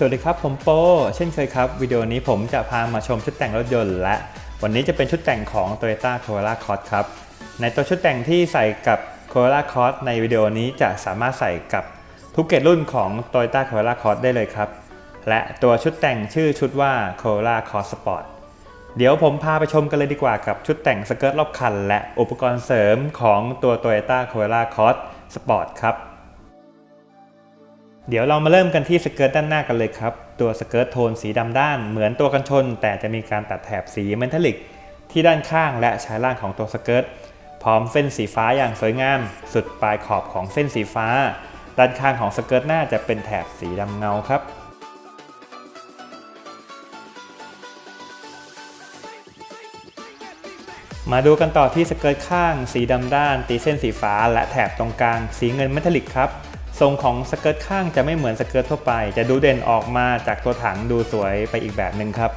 สวัสดีครับ ผมโปเช่นเคยครับ วิดีโอนี้ผมจะพามาชมชุดแต่งรถยนต์ และ วันนี้จะเป็นชุดแต่งของ Toyota Corolla Cross ครับ ในตัวชุดแต่งที่ใส่กับ Corolla Cross ในวิดีโอนี้จะสามารถใส่กับทุกเกรดรุ่นของ Toyota Corolla Cross ได้เลยครับ และตัวชุดแต่งชื่อชุดว่า Corolla Cross Sport เดี๋ยวผมพาไปชมกันเลยดีกว่ากับชุดแต่งสเกิร์ตรอบคัน และอุปกรณ์เสริมของตัว Toyota Corolla Cross Sport ครับ เดี๋ยวเรามาเริ่มกันที่สเกิร์ตด้านหน้ากันเลยครับ ตัวสเกิร์ตโทนสีดำด้านเหมือนตัวกันชน แต่จะมีการตัดแถบสีเมทัลลิกที่ด้านข้างและชายล่างของตัวสเกิร์ตพร้อมเส้นสีฟ้าอย่างสวยงาม สุดปลายขอบของเส้นสีฟ้า ด้านข้างของสเกิร์ตหน้าจะเป็นแถบสีดำเงาครับมาดูกันต่อที่สเกิร์ตข้าง สีดำด้าน ตีเส้นสีฟ้า และแถบตรงกลาง สีเงินเมทัลลิกครับ ทรงของสเกิร์ตข้างจะไม่เหมือนสเกิร์ตทั่วไป จะดูเด่นออกมาจากตัวถังดูสวยไปอีกแบบหนึ่งครับ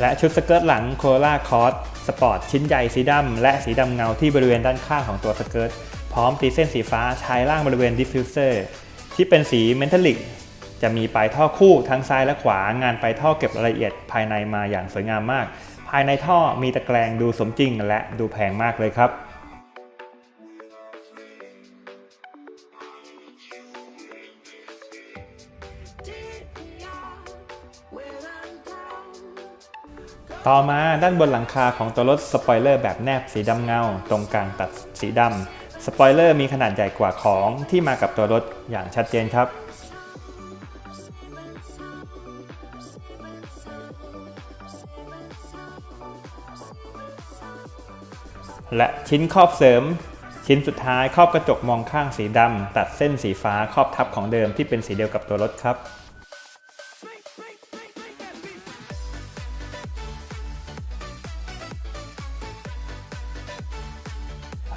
และชุดสเกิร์ตหลังโคโ l าคอ s สปอร์ตชิ้นใหญ่สีดำและสีดำเงาที่บริเวณด้านข้างของตัวสเกิร์ตพร้อมตีเส้นสีฟ้าชายล่างบริเวณดิฟฟิวเซอร์ที่เป็นสีเมทัลลิกจะมีปลายท่อคู่ทั้งซ้ายและขวางานปลายท่อเก็บรายละเอียดภายในมาอย่างสวยงามมาก ภายในท่อมีตะแกรงดูสมจริงและดูแพงมากเลยครับ ต่อมาด้านบนหลังคาของตัวรถสปอยเลอร์แบบแนบสีดำเงา ตรงกลางตัดสีดำสปอยเลอร์มีขนาดใหญ่กว่าของที่มากับตัวรถอย่างชัดเจนครับ และชิ้นครอบเสริม ชิ้นสุดท้ายครอบกระจกมองข้างสีดำตัดเส้นสีฟ้าครอบทับของเดิมที่เป็นสีเดียวกับตัวรถครับ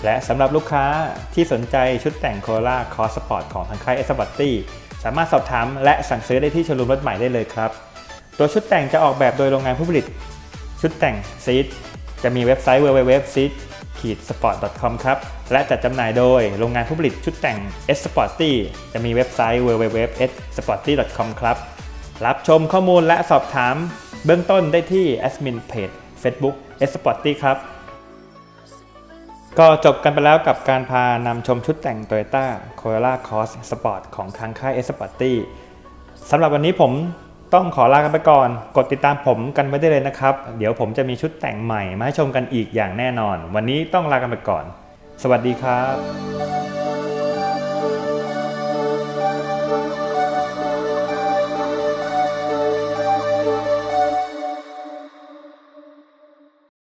และสำหรับลูกค้าที่สนใจชุดแต่งโคโ l าคอสปอร์ตของทางค่ายเอสบัตตี้สามารถสอบถามและสั่งซื้อได้ที่โชว์รูมรถใหม่ได้เลยครับ ตัวชุดแต่งจะออกแบบโดยโรงงานผู้ผลิต ชุดแต่งซีดจะมีเว็บไซต์ www sport.com ครับและจัดจำหน่ายโดยโรงงานผู้ผลิตชุดแต่ง S Sporty จะมีเว็บไซต์ www s sporty com ครับรับชมข้อมูลและสอบถามเบื้องต้นได้ที่แอดมินเพจ Facebook S Sporty ครับก็จบกันไปแล้วกับการพานำชมชุดแต่ง Toyota Corolla Cross Sport ของทางค่าย S Sporty สำหรับวันนี้ผม ต้องขอลากันไปก่อน กดติดตามผมกันไว้ได้เลยนะครับ เดี๋ยวผมจะมีชุดแต่งใหม่มาให้ชมกันอีกอย่างแน่นอน วันนี้ต้องลากันไปก่อน สวัสดีครับ